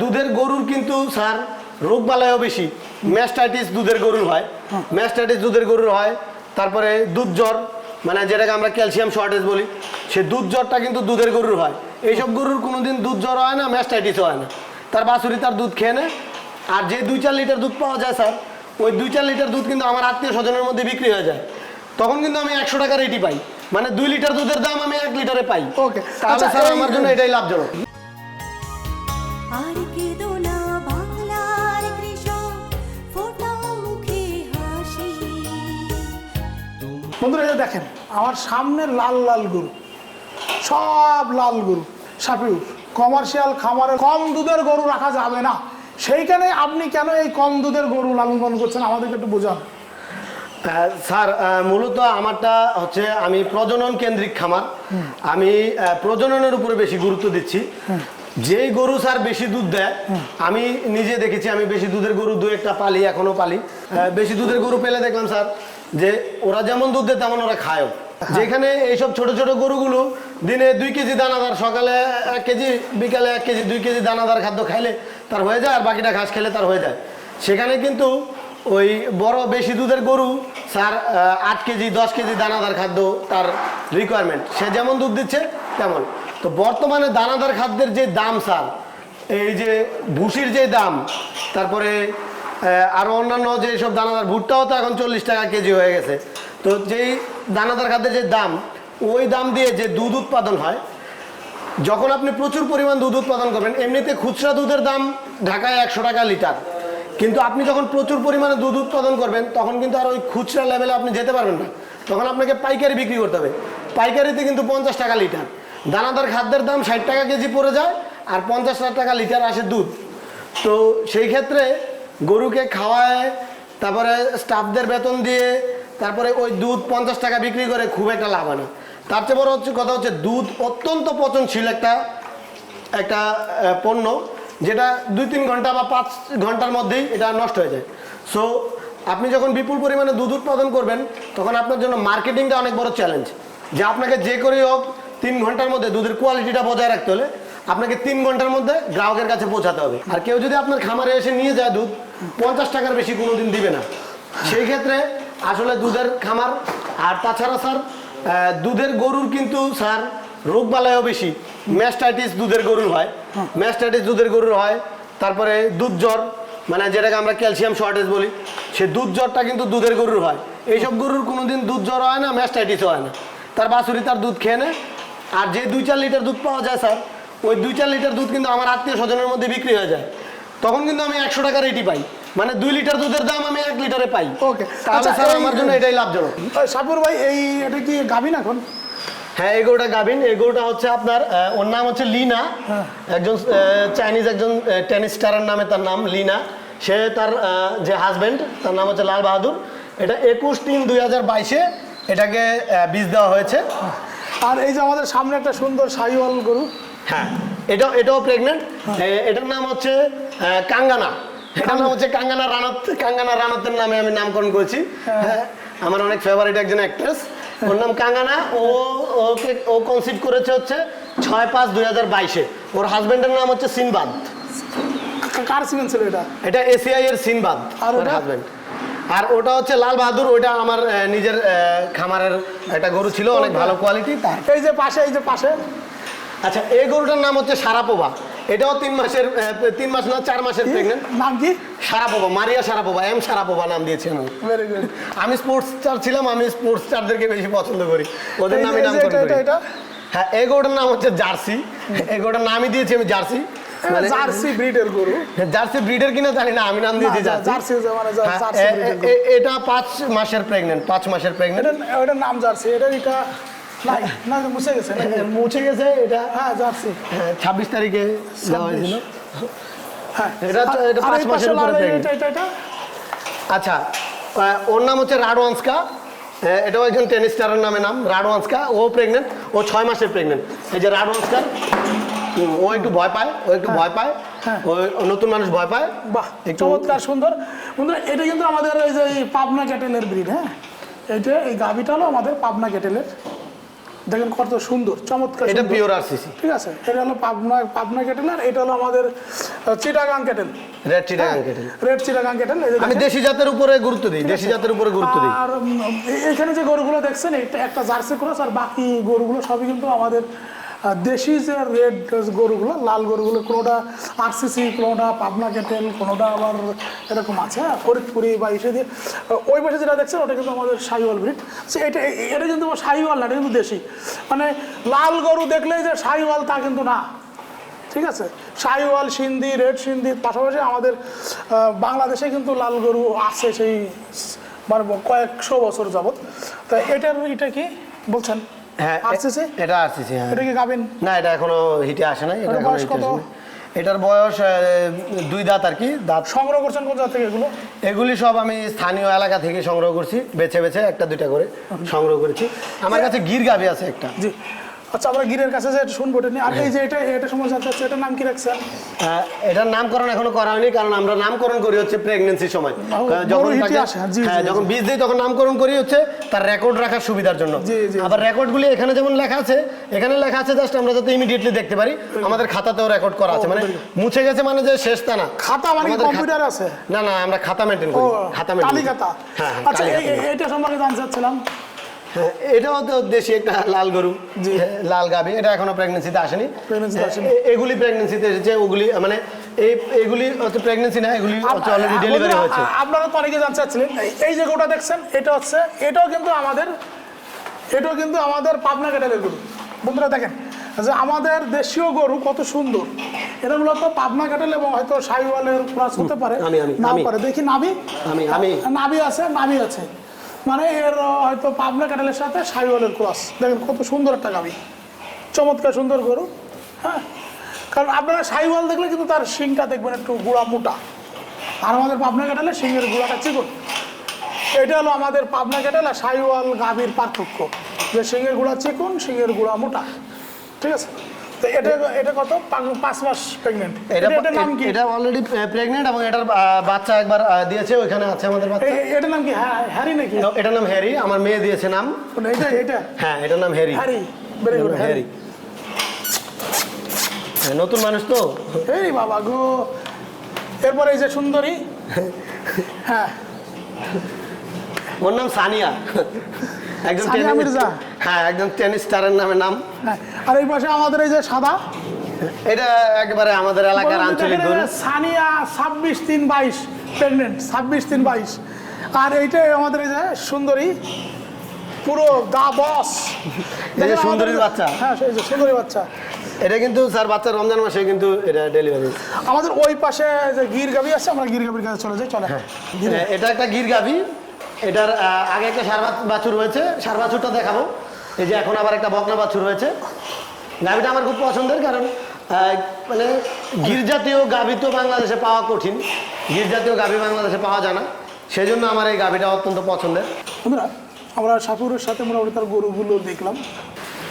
দুধের গরুর কিন্তু স্যার রোগ বালাইও বেশি। ম্যাস্টাইটিস দুধের গরুর হয়। ম্যাস্টাইটিস দুধের গরুর হয়। তারপরে দুধ জ্বর মানে যেটাকে আমরা ক্যালসিয়াম শর্টেজ বলি সে দুধ জ্বরটা কিন্তু দুধের গরুর হয়। এইসব গরুর কোনোদিন দুধ জ্বর হয় না ম্যাস্টাইটিসও হয় না। তার বাছুরি তার দুধ খেয়ে নেয়। আর যে দুই চার লিটার দুধ পাওয়া যায় স্যার ওই দুই চার লিটার দুধ কিন্তু আমার আত্মীয় স্বজনের মধ্যে বিক্রি হয়ে যায়। তখন কিন্তু আমি একশো টাকা রেটি পাই। মানে দুই লিটার দুধের দাম আমি এক লিটারে পাই। ওকে তাহলে আচ্ছা, স্যার আমার জন্য এটাই লাভজনক। বন্ধুরা যে দেখেন আমার সামনে লাল লাল গরু সব লাল গরু। সাপিউর কমার্শিয়াল খামারে কম দুধের গরু রাখা যাবে না। সেইখানে আপনি কেন এই কম দুধের গরু লালন পালন করছেন? আমাদেরকে একটু বোঝান। স্যার মূলত আমারটা হচ্ছে আমি প্রজনন কেন্দ্রিক খামার। আমি প্রজননের উপরে বেশি গুরুত্ব দিচ্ছি। যেই গরু স্যার বেশি দুধ দেয় আমি নিজে দেখেছি আমি বেশি দুধের গরু দু একটা পালি এখনও পালি। বেশি দুধের গরু পেলে দেখলাম স্যার যে ওরা যেমন দুধ দেয় তেমন ওরা খায়ও। যেখানে এইসব ছোট ছোট গরুগুলো দিনে দুই কেজি দানাদার সকালে এক কেজি বিকালে এক কেজি দুই কেজি দানাদার খাদ্য খাইলে তার হয়ে যায় আর বাকিটা ঘাস খেলে তার হয়ে যায়। সেখানে কিন্তু ওই বড় বেশি দুধের গরু স্যার আট কেজি দশ কেজি দানাদার খাদ্য তার রিকোয়ারমেন্ট সে যেমন দুধ দিচ্ছে তেমন। তো বর্তমানে দানাদার খাদ্যের যে দাম, স্যার, এই যে ভুসির যে দাম, তারপরে আরও অন্যান্য যে সব দানাদার, ভুট্টাও তো এখন চল্লিশ টাকা কেজি হয়ে গেছে। তো যেই দানাদার খাদ্যের যে দাম, ওই দাম দিয়ে যে দুধ উৎপাদন হয়, যখন আপনি প্রচুর পরিমাণ দুধ উৎপাদন করবেন, এমনিতে খুচরা দুধের দাম ঢাকায় একশো টাকা লিটার। কিন্তু আপনি যখন প্রচুর পরিমাণে দুধ উৎপাদন করবেন, তখন কিন্তু আর ওই খুচরা লেভেলে আপনি যেতে পারবেন না। তখন আপনাকে পাইকারি বিক্রি করতে হবে। পাইকারিতে কিন্তু পঞ্চাশ টাকা লিটার। দানাদার খাদ্যের দাম ষাট টাকা কেজি পড়ে যায় আর পঞ্চাশ হাজার টাকা লিটার আসে দুধ। তো সেই ক্ষেত্রে গরুকে খাওয়ায়, তারপরে স্টাফদের বেতন দিয়ে, তারপরে ওই দুধ পঞ্চাশ টাকা বিক্রি করে খুব একটা লাভ হয় না। তার চেয়ে বড় হচ্ছে কথা হচ্ছে দুধ অত্যন্ত পচনশীল একটা একটা পণ্য, যেটা দুই তিন ঘণ্টা বা পাঁচ ঘণ্টার মধ্যেই এটা নষ্ট হয়ে যায়। সো আপনি যখন বিপুল পরিমাণে দুধ উৎপাদন করবেন, তখন আপনার জন্য মার্কেটিংটা অনেক বড় চ্যালেঞ্জ যে আপনাকে যে করেই হোক তিন ঘণ্টার মধ্যে দুধের কোয়ালিটিটা বজায় রাখতে হলে আপনাকে তিন ঘণ্টার মধ্যে গ্রাহকের কাছে পৌঁছাতে হবে। আর কেউ যদি আপনার খামারে এসে নিয়ে যায় দুধ, পঞ্চাশ টাকার বেশি কোনোদিন দিবে না। সেই ক্ষেত্রে আসলে দুধের খামার, আর তাছাড়া স্যার দুধের গরুর কিন্তু স্যার রোগ বালাইও বেশি। ম্যাস্টাইটিস দুধের গরুর হয়। ম্যাস্টাইটিস দুধের গরুর হয়। তারপরে দুধ জ্বর মানে যেটাকে আমরা ক্যালসিয়াম শর্টেজ বলি, সে দুধ জ্বরটা কিন্তু দুধের গরুর হয়। এইসব গরুর কোনোদিন দুধ জ্বর হয় না, ম্যাস্টাইটিসও হয় না। তার বাছুরি তার দুধ খেয়ে নেয়। আর যে দুই চার লিটার দুধ পাওয়া যায় স্যার ওই দুই চার লিটার দুধ কিন্তু আমার আত্মীয় স্বজনের মধ্যে বিক্রি হয়ে যায়। তখন কিন্তু আমি একশো টাকা রেটি পাই। মানে দুই লিটার দুধের দাম আমি এক লিটারে পাই। ওকে। তাহলে আচ্ছা স্যার আমার জন্য এটাই লাভজনক। সাপুর ভাই এই এটা কি গাভিন এখন? হ্যাঁ এই গরুটা গাভিন। এই গরুটা হচ্ছে আপনার ওর নাম হচ্ছে লিনা। হ্যাঁ। একজন চাইনিজ একজন টেনিস স্টারের নামে তার নাম লিনা। সে তার যে হাজবেন্ড তার নাম হচ্ছে লাল বাহাদুর। এটা একুশ তিন দুই হাজার বাইশে এটাকে বীজ দেওয়া হয়েছে। আর এই যে আমাদের সামনে একটা সুন্দর সাইওয়াল গরু। হ্যাঁ এটাও এটাও প্রেগনেন্ট এটার নাম হচ্ছে কাঙ্গানা। এটার নাম হচ্ছে কাঙ্গানা রানাত কাঙ্গানা রানাতের নামে আমি নামকরণ করেছি। হ্যাঁ। আমার অনেক ফেভারিট একজন অ্যাক্ট্রেস ওর নাম কাঙ্গানা। ও ওকে ও কনসিভ করেছে হচ্ছে ছয় পাঁচ দুই হাজার বাইশে। ওর হাজবেন্ডের নাম হচ্ছে সিনবাদ। কার সিমেন্ট ছিল এটা? এটা এসিআই এর সিনবাদ আর ওর ওটা? আর ওটা হচ্ছে লাল বাহাদুর ওইটা আমার নিজের খামারের একটা গরু ছিল অনেক ভালো কোয়ালিটি তার। এই যে পাশে এই যে পাশে। আচ্ছা এই গরুটার নাম হচ্ছে সারাপোভা এটাও তিন মাসের তিন মাস না চার মাসের প্রেগনেন্ট নাম কি? সারাপোভা মারিয়া সারাপোভা এম সারাপোভা নাম দিয়েছি আমি ভেরি গুড আমি স্পোর্টস স্টার ছিলাম আমি স্পোর্টস স্টারদেরকে বেশি পছন্দ করি। ওদের নামে নাম এটা। হ্যাঁ এই গরুটার নাম হচ্ছে জার্সি। এই গরুটার নামই দিয়েছি আমি জার্সি। জার্সি ব্রিডের গরু। জার্সি ব্রিডের কিনা জানি না আমি নাম দিয়েছি জার্সি জার্সি মানে হ্যাঁ, জার্সি এ- breed এর এ- গরু। এ- এটা পাঁচ মাসের প্রেগনেন্ট পাঁচ মাসের প্রেগনেন্ট এটা নাম জার্সি এটা এটা না মুছে গেছে মুছে গেছে এটা? হ্যাঁ জার্সি। ছাব্বিশ তারিখে দেওয়া হয়েছিল। হ্যাঁ। এটা এটা আর মাসের উপরে লাল- pregnant। এটা এটা এটা? আচ্ছা ওর নাম হচ্ছে রাডওয়ান্সকা। এটাও একজন টেনিস স্টারের নামে নাম রাডওয়ান্সকা। ও প্রেগনেন্ট ও ছয় মাসের প্রেগনেন্ট এই যে রাডওয়ান্সকার ও একটু ভয় পায় ও একটু ভয় পায় হ্যাঁ। ও নতুন মানুষ ভয় পায়। বাহ চমৎকার সুন্দর। বন্ধুরা এটা কিন্তু আমাদের এই যে পাবনা ক্যাটেলের ব্রিড হ্যাঁ? এটা এই গাভিটা হলো আমাদের পাবনা ক্যাটেলের। দেখেন কত সুন্দর চমৎকার এটা পিওর আরসিসি ঠিক আছে এটা হলো পাবনা পাবনা কেটেল আর এটা হলো আমাদের Chittagong cattle red Chittagong cattle red Chittagong cattle আমি দেশি জাতের উপরে গুরুত্ব দিই দেশি জাতের উপরে গুরুত্ব দিই। আর এখানে যে গরুগুলো দেখছেন এটা একটা জার্সি ক্রস আর বাকি গরুগুলো সবই কিন্তু আমাদের দেশি যে রেড গরুগুলো লাল গরুগুলো কোনোটা আরসিসি কোনোটা পাবনা কেটেল কোনোটা আবার এরকম আছে হ্যাঁ, ফরিদপুরি বা ইসে দিয়ে। ওই পাশে যেটা দেখছেন ওটা কিন্তু আমাদের শাহিওয়াল ব্রিড সে এটা এটা কিন্তু শাহিওয়াল না এটা কিন্তু দেশি। মানে লাল গরু দেখলেই যে শাহিওয়াল তা কিন্তু না। ঠিক আছে? শাহিওয়াল সিন্ধি রেড সিন্ধির পাশাপাশি আমাদের বাংলাদেশে কিন্তু লাল গরু আছে সেই মানে কয়েকশো বছর যাবৎ। তা এটার এটা কি বলছেন? হ্যাঁ আরসিসি এটা আরসিসি হ্যাঁ। এটা কি গাবেন না এটা এখনও হিটে আসে নাই এটা এখনও বয়স হিটে? আসে এটার বয়স দুই দাঁত আর কি দাঁত। সংগ্রহ করছেন কোন জায়গা থেকে এগুলো? এগুলি সব আমি স্থানীয় এলাকা থেকে সংগ্রহ করছি বেছে বেছে একটা দুইটা করে সংগ্রহ করেছি। আমার কাছে গির গাভি আছে একটা। জি। আচ্ছা আমরা গিরের কাছে যে শুনব এটা নিয়ে। আর এই যে এটা এটা সময় জানতে চাচ্ছি এটার নাম কি রাখছেন এটার নামকরণ এখনও করা হয়নি কারণ আমরা নামকরণ করি হচ্ছে সময়। যখন জি, হ্যাঁ যখন বীজ দিই তখন নামকরণ করি হচ্ছে তার রেকর্ড রাখার সুবিধার জন্য। আবার রেকর্ডগুলি এখানে যেমন লেখা আছে এখানে লেখা আছে জাস্ট আমরা যাতে ইমিডিয়েটলি দেখতে পারি আমাদের খাতাতেও রেকর্ড করা আছে। মানে মুছে গেছে মানে যে শেষ তা না। খাতা মানে কম্পিউটার আছে? না না আমরা খাতা মেনটেন করি। খাতা মেনটেন হ্যাঁ হ্যাঁ, আচ্ছা এটা সম্পর্কে জানতে চাচ্ছিলাম। হ্যাঁ, এটাও তো দেশি একটা লাল গরু। লাল গাভি। এটা এখনও প্রেগনেন্সিতে আসেনি। এগুলি প্রেগনেন্সিতে এসেছে ওগুলি মানে এই এগুলি হচ্ছে প্রেগনেন্সি না এগুলি হচ্ছে অলরেডি ডেলিভারি হয়েছে। আপনারা তো অনেকে জানতে চাচ্ছিলেন এই- যে গোটা দেখছেন এটা হচ্ছে এটাও কিন্তু আমাদের এটাও কিন্তু আমাদের পাবনা ক্যাটেলের গরু। বন্ধুরা দেখেন যে আমাদের দেশীয় গরু কত সুন্দর। এটা মূলত পাবনা ক্যাটেল এবং হয়তো সাইওয়ালের ক্লাস হতে পারে নাও পারে। দেখি নাভি আমি আমি। নাভি আছে নাভি আছে। মানে এর হয়তো পাবনা ক্যাটেলের সাথে সাইওয়ালের ক্রস দেখেন কত সুন্দর একটা গাভি চমৎকার সুন্দর গরু হ্যাঁ? কারণ আপনারা সাইওয়াল দেখলে কিন্তু তার শিংটা দেখবেন একটু গুড়া মোটা। আর আমাদের পাবনা কাটালে শিংয়ের গুঁড়াটা চিকন। এটা হলো আমাদের পাবনা কাটাল আর সাইওয়াল গাভীর পার্থক্য। যে শিংয়ের গুঁড়া চিকন, শিংয়ের গুঁড়া মোটা। ঠিক আছে? তো এটা এটা কত? পাঁচ- পাঁচ মাস প্রেগনেন্ট এটা নাম কি? এটা অলরেডি প্রেগনেন্ট এবং এটার বাচ্চা একবার দিয়েছে ওইখানে আছে আমাদের বাচ্চা। এ- এ- এটার নাম কি? হ্যারি নাকি? এটার নাম হ্যারি আমার মেয়ে দিয়েছে নাম। এটা এটা হ্যাঁ এটার নাম Harry. Harry very good Harry. Harry নতুন মানুষ তো। এই বাবা গো। এরপরে এই যে সুন্দরী। হ্যাঁ। ওর নাম সানিয়া। একজন সানিয়া মির্জা? হ্যাঁ একজন টেনিস স্টারের নামে নাম। হ্যাঁ আর এই পাশে আমাদের এই যে সাদা। এটা একেবারে আমাদের এলাকার আঞ্চলিক সানিয়া ছাব্বিশ তিন বাইশ প্রেগনেন্ট ছাব্বিশ তিন বাইশ। আর এইটাই আমাদের এই যে সুন্দরী পুরো গা বস। এই যে সুন্দরীর বাচ্চা। হ্যাঁ সেই যে সুন্দরী বাচ্চা। এটা কিন্তু স্যার বাচ্চা রমজান মাসে কিন্তু এটা ডেলিভারি আমাদের ওই পাশে যে গির গাবি আছে আমরা গির গাবির কাছে চলে যাই চলে। গির- এটা একটা গির গাভি এটার আগে একটা সার বাছুর হয়েছে সার বাছুরটা দেখাবো। এই যে এখন আবার একটা বকনা বাছুর হয়েছে। গাভিটা আমার খুব পছন্দের কারণ মানে গির্জাতীয় গাভি তো বাংলাদেশে পাওয়া কঠিন। গির জাতীয় গাভি বাংলাদেশে পাওয়া যায় না। সেই জন্য আমার এই গাভিটা অত্যন্ত পছন্দের। বন্ধুরা আমরা সাপুরের সাথে মোটামুটি তার গরুগুলো দেখলাম।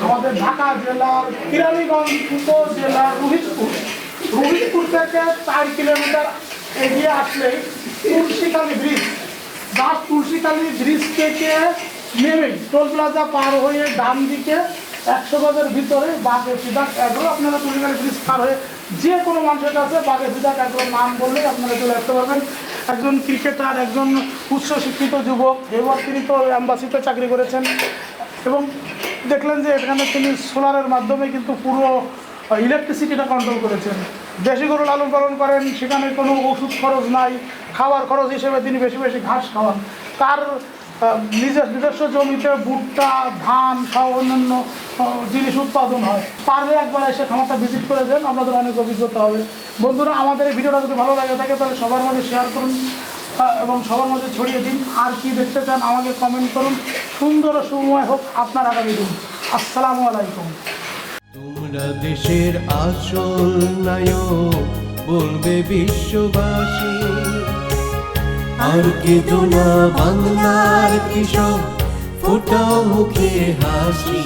আমাদের ঢাকা জেলার কিরানীগঞ্জ উপজেলার রোহিতপুর। রোহিতপুর থেকে চার কিলোমিটার এগিয়ে আসলে Tulsikali bridge. Just Tulsikali bridge থেকে নেমে টোল প্লাজা পার হয়ে ডান দিকে একশো গজের ভিতরে বাঘে সিদ্ধাক এগুলো আপনারা তুলসীকালী ব্রিজ পার হয়ে যে কোনো মানুষের কাছে বাঘে সিদ্ধাক এগুলো নাম বললেই আপনারা চলে আসতে পারবেন। একজন ক্রিকেটার, একজন উচ্চ শিক্ষিত যুবক, এবার তিনি তো অ্যাম্বাসিতে চাকরি করেছেন এবং দেখলেন যে এখানে তিনি সোলারের মাধ্যমে কিন্তু পুরো ইলেকট্রিসিটিটা কন্ট্রোল করেছেন। দেশি গরু লালন পালন করেন, সেখানে কোনো ওষুধ খরচ নাই, খাওয়ার খরচ হিসেবে তিনি বেশি বেশি ঘাস খাওয়ান। তার নিজের নিজস্ব জমিতে ভুট্টা, ধান সহ অন্যান্য জিনিস উৎপাদন হয়। পারলে একবার এসে খামারটা ভিজিট করে দেন, আপনাদের অনেক অভিজ্ঞতা হবে। বন্ধুরা, আমাদের এই ভিডিওটা যদি ভালো লাগে, থাকে, তাহলে সবার মাঝে শেয়ার করুন এবং সবার মধ্যে ছড়িয়ে দিন। আর কি দেখতে চান, আমাকে কমেন্ট করুন। সুন্দর সময় হোক আপনার আগামী দিন। আসসালামু আলাইকুম। তোমরা দেশের আসল নায়ক, বলবে বিশ্ববাসী। আর কেঁদো না বাংলার কৃষক ফোটা মুখে হাসি।